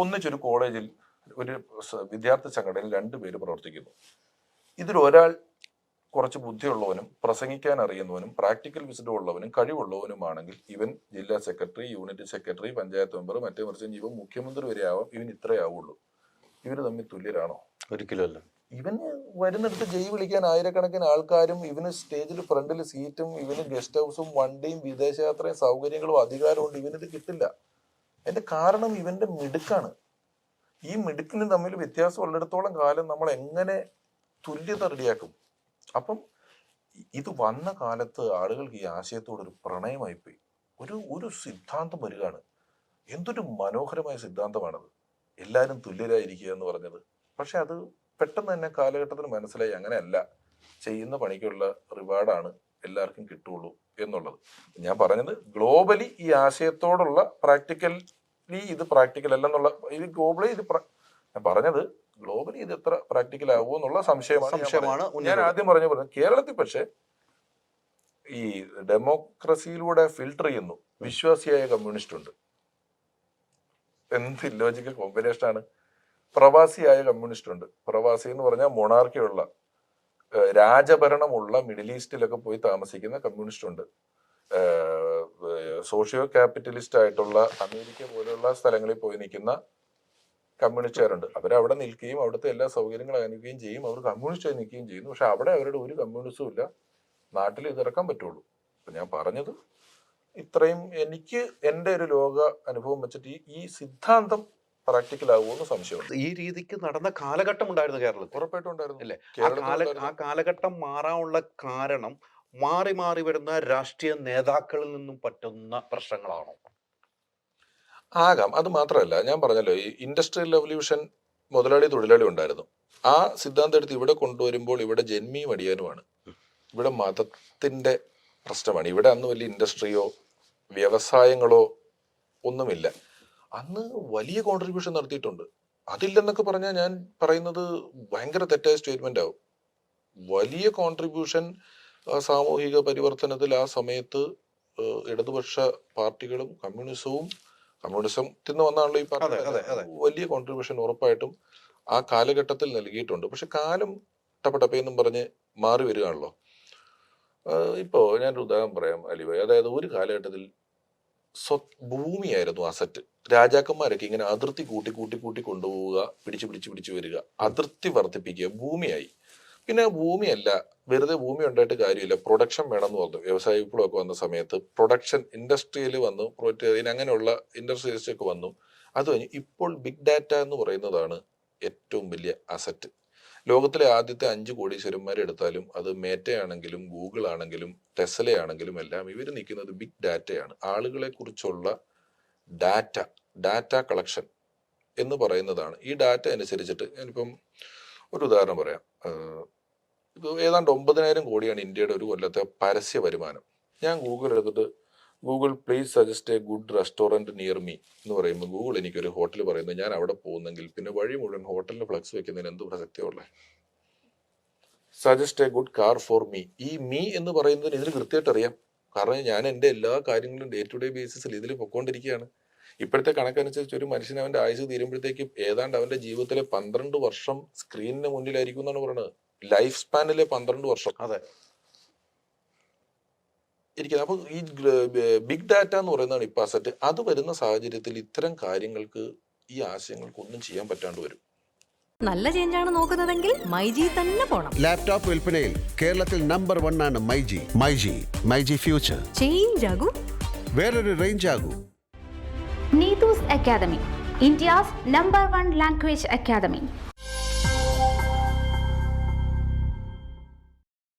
ഒന്നിച്ചൊരു കോളേജിൽ ഒരു വിദ്യാർത്ഥി സംഘടനയിൽ രണ്ടുപേര് പ്രവർത്തിക്കുന്നു. ഇതിൽ ഒരാൾ കുറച്ച് ബുദ്ധിയുള്ളവനും പ്രസംഗിക്കാൻ അറിയുന്നവനും പ്രാക്ടിക്കൽ വിസിറ്റ് ഉള്ളവനും കഴിവുള്ളവനുമാണെങ്കിൽ ഇവൻ ജില്ലാ secretary unit secretary panchayat member മറ്റേ മറിച്ച് ഇവൻ മുഖ്യമന്ത്രി വരെ ആവാം ഇവൻ ഇത്രേ ആവുള്ളൂ. ഇവർ തമ്മിൽ തുല്യരാണോ? ഒരിക്കലും അല്ല ഇവന് വരുന്നിടത്ത് ജയ് വിളിക്കാൻ ആയിരക്കണക്കിന് ആൾക്കാരും ഇവന് സ്റ്റേജിൽ ഫ്രണ്ടിൽ സീറ്റും ഇവന് ഗസ്റ്റ് ഹൗസും വണ്ടിയും വിദേശയാത്രയും സൗകര്യങ്ങളും അധികാരവും ഇവനിത് കിട്ടില്ല. അതിന്റെ കാരണം ഇവന്റെ മിടുക്കാണ്. ഈ മിടുക്കിന് തമ്മിൽ വ്യത്യാസം ഉള്ളിടത്തോളം കാലം നമ്മൾ എങ്ങനെ തുല്യത റെഡിയാക്കും? അപ്പം ഇത് വന്ന കാലത്ത് ആളുകൾക്ക് ഈ ആശയത്തോട് ഒരു പ്രണയമായി പോയി ഒരു ഒരു സിദ്ധാന്തം വരികയാണ്. എന്തൊരു മനോഹരമായ സിദ്ധാന്തമാണത്. എല്ലാവരും തുല്യരായിരിക്കുക എന്ന് പറഞ്ഞത്. പക്ഷെ അത് പെട്ടെന്ന് തന്നെ കാലഘട്ടത്തിന് മനസ്സിലായി. അങ്ങനെയല്ല. ചെയ്യുന്ന പണിക്കുള്ള റിവാർഡാണ് എല്ലാവർക്കും കിട്ടുള്ളൂ എന്നുള്ളത്. ഞാൻ പറഞ്ഞത് ഗ്ലോബലി ഈ ആശയത്തോടുള്ള പ്രാക്ടിക്കലി ഇത് പ്രാക്ടിക്കൽ അല്ല അല്ലെന്നുള്ള ഇത് ഗ്ലോബലി ഇത് ഞാൻ പറഞ്ഞത് ഗ്ലോബലി ഇത് എത്ര പ്രാക്ടിക്കൽ ആകുമോ എന്നുള്ള സംശയമാണ് ഞാൻ. ആദ്യം പറഞ്ഞു പറഞ്ഞത് കേരളത്തിൽ പക്ഷേ ഈ ഡെമോക്രസിയിലൂടെ ഫിൽട്ടർ ചെയ്യുന്നു. വിശ്വാസിയായ കമ്മ്യൂണിസ്റ്റ് ഉണ്ട്. എന്ത് ഇല്ലോജിക്കൽ കോമ്പിനേഷൻ ആണ്. പ്രവാസിയായ കമ്മ്യൂണിസ്റ്റ് ഉണ്ട്. പ്രവാസി എന്ന് പറഞ്ഞാൽ മൊണാർക്കിയുള്ള രാജഭരണമുള്ള മിഡിൽ ഈസ്റ്റിലൊക്കെ പോയി താമസിക്കുന്ന കമ്മ്യൂണിസ്റ്റ് ഉണ്ട് സോഷ്യോ ക്യാപിറ്റലിസ്റ്റ് ആയിട്ടുള്ള അമേരിക്ക പോലെയുള്ള സ്ഥലങ്ങളിൽ പോയി നിൽക്കുന്ന കമ്മ്യൂണിസ്റ്റുകാരുണ്ട്. അവരവിടെ നിൽക്കുകയും അവിടുത്തെ എല്ലാ സൗകര്യങ്ങളും അനുഭവിക്കുകയും ചെയ്യും. അവർ കമ്മ്യൂണിസ്റ്റായി നിൽക്കുകയും ചെയ്യുന്നു. പക്ഷെ അവിടെ അവരുടെ ഒരു കമ്മ്യൂണിസ്റ്റും ഇല്ല. നാട്ടിൽ ഇതിറക്കാൻ പറ്റുള്ളൂ. അപ്പം ഞാൻ പറഞ്ഞത് ഇത്രയും എനിക്ക് എന്റെ ഒരു ലോക അനുഭവം വെച്ചിട്ട് ഈ സിദ്ധാന്തം പ്രാക്ടിക്കൽ ആകുമെന്ന് സംശയമുണ്ട് ഈ രീതിക്ക് നടന്ന കാലഘട്ടം ഉണ്ടായിരുന്നു കേരളത്തിൽ. ഉറപ്പായിട്ടും ഉണ്ടായിരുന്നു. അല്ലേ ആ കാല ആ കാലഘട്ടം മാറാനുള്ള കാരണം മാറി മാറി വരുന്ന രാഷ്ട്രീയ നേതാക്കളിൽ നിന്നും പറ്റുന്ന പ്രശ്നങ്ങളാണോ? ആകാം. അത് മാത്രമല്ല ഞാൻ പറഞ്ഞല്ലോ ഈ ഇൻഡസ്ട്രിയൽ റവല്യൂഷൻ മുതലാളി തൊഴിലാളി ഉണ്ടായിരുന്നു. ആ സിദ്ധാന്തം എടുത്ത് ഇവിടെ കൊണ്ടുവരുമ്പോൾ ഇവിടെ ജന്മിയും അടിയാനുമാണ്. ഇവിടെ മതത്തിന്റെ പ്രശ്നമാണ്. ഇവിടെ അന്ന് വലിയ ഇൻഡസ്ട്രിയോ വ്യവസായങ്ങളോ ഒന്നുമില്ല. അന്ന് വലിയ കോൺട്രിബ്യൂഷൻ നടത്തിയിട്ടുണ്ട്. അതില്ലെന്നൊക്കെ പറഞ്ഞാൽ ഞാൻ പറയുന്നത് ഭയങ്കര തെറ്റായ സ്റ്റേറ്റ്മെന്റ് ആവും. വലിയ കോൺട്രിബ്യൂഷൻ സാമൂഹിക പരിവർത്തനത്തിൽ ആ സമയത്ത് ഇടതുപക്ഷ പാർട്ടികളും കമ്മ്യൂണിസവും കമ്മ്യൂണിസം തിന്ന് വന്നാണല്ലോ ഈ. പറഞ്ഞ വലിയ കോൺട്രിബ്യൂഷൻ ഉറപ്പായിട്ടും ആ കാലഘട്ടത്തിൽ നൽകിയിട്ടുണ്ട്. പക്ഷെ കാലം ടപ്പടപ്പയെന്നും പറഞ്ഞ് മാറി വരികയാണല്ലോ. ഇപ്പോ ഞാനൊരു ഉദാഹരണം പറയാം അലിബായ്. അതായത് ഒരു കാലഘട്ടത്തിൽ സ്വ ഭൂമിയായിരുന്നു അസറ്റ് രാജാക്കന്മാരൊക്കെ ഇങ്ങനെ അതിർത്തി കൂട്ടി കൂട്ടി കൂട്ടി കൊണ്ടുപോവുക പിടിച്ച് പിടിച്ച് പിടിച്ച് വരിക. അതിർത്തി വർദ്ധിപ്പിക്കുക ഭൂമിയായി. പിന്നെ ഭൂമിയല്ല വെറുതെ ഭൂമി ഉണ്ടായിട്ട് കാര്യമില്ല. പ്രൊഡക്ഷൻ വേണം എന്ന് പറഞ്ഞു. വ്യവസായ വിപ്ലവമൊക്കെ വന്ന സമയത്ത് പ്രൊഡക്ഷൻ ഇൻഡസ്ട്രിയിൽ വന്നു. പ്രൊ- അങ്ങനെയുള്ള ഇൻഡസ്ട്രീസ് ഒക്കെ വന്നു. അത് കഴിഞ്ഞ് ഇപ്പോൾ ബിഗ് ഡാറ്റ എന്ന് പറയുന്നതാണ് ഏറ്റവും വലിയ അസറ്റ് ലോകത്തിലെ ആദ്യത്തെ അഞ്ച് കോടീശ്വരന്മാരെ എടുത്താലും അത് മേറ്റയാണെങ്കിലും ഗൂഗിൾ ആണെങ്കിലും ടെസ്ല ആണെങ്കിലും എല്ലാം ഇവർ നിൽക്കുന്നത് ബിഗ് ഡാറ്റയാണ്. ആളുകളെ കുറിച്ചുള്ള ഡാറ്റ ഡാറ്റ കളക്ഷൻ എന്ന് പറയുന്നതാണ്. ഈ ഡാറ്റ അനുസരിച്ചിട്ട് ഞാനിപ്പം ഒരു ഉദാഹരണം പറയാം. ഇത് ഏതാണ്ട് ഒമ്പതിനായിരം കോടിയാണ് ഇന്ത്യയുടെ ഒരു കൊല്ലത്തെ പരസ്യ വരുമാനം. ഞാൻ ഗൂഗിൾ എടുത്തിട്ട് Google please suggest a good restaurant near me എന്ന് പറയുമ്പോൾ ഗൂഗിൾ എനിക്കൊരു ഹോട്ടൽ പറയുന്നത് ഞാൻ അവിടെ പോകുന്നെങ്കിൽ പിന്നെ വഴി മുഴുവൻ ഹോട്ടലിന് ഫ്ലക്സ് വെക്കുന്നതിന് എന്ത് പ്രസക്തിയുള്ളത് suggest a good car for me ഈ മീ എന്ന് പറയുന്നതിന് ഇതിന് കൃത്യമായിട്ട് അറിയാം. കാരണം ഞാൻ എന്റെ എല്ലാ കാര്യങ്ങളും ഡേ ടു ഡേ ബേസിസിൽ ഇതിൽ പൊക്കോണ്ടിരിക്കുകയാണ് ഇപ്പോഴത്തെ കണക്കനുസരിച്ച് ഒരു മനുഷ്യൻ അവന്റെ ആയുസ് തീരുമ്പോഴത്തേക്ക് ഏതാണ്ട് അവന്റെ ജീവിതത്തിലെ പന്ത്രണ്ട് വർഷം സ്ക്രീനിന് മുന്നിലായിരിക്കും എന്നാണ് പറയുന്നത്. ലൈഫ് സ്പാനിലെ പന്ത്രണ്ട് വർഷം. അതെ. ഇരിക്കുന്നത്. അപ്പോൾ ഈ ബിഗ് ഡാറ്റ എന്ന് പറയുന്നതാണ് ഇപ്പം അസറ്റ് അത് വരുന്ന സാഹചര്യത്തിൽ ഇത്തരം കാര്യങ്ങൾക്ക് ഈ ആശയങ്ങൾക്ക് ഒന്നും ചെയ്യാൻ പറ്റാണ്ട് വരും. നല്ല ചേഞ്ചാണ് നോക്കുന്നതെങ്കിൽ മൈജി തന്നെ പോണം. ലാപ്ടോപ്പ് വിൽപ്പനയിൽ കേരളത്തിൽ നമ്പർ വൺ ആണ് മൈജി. മൈജി മൈജി ഫ്യൂച്ചർ ചേഞ്ച് ആകും. വേറൊരു range ആകൂ. Neethu's academy India's number one language academy.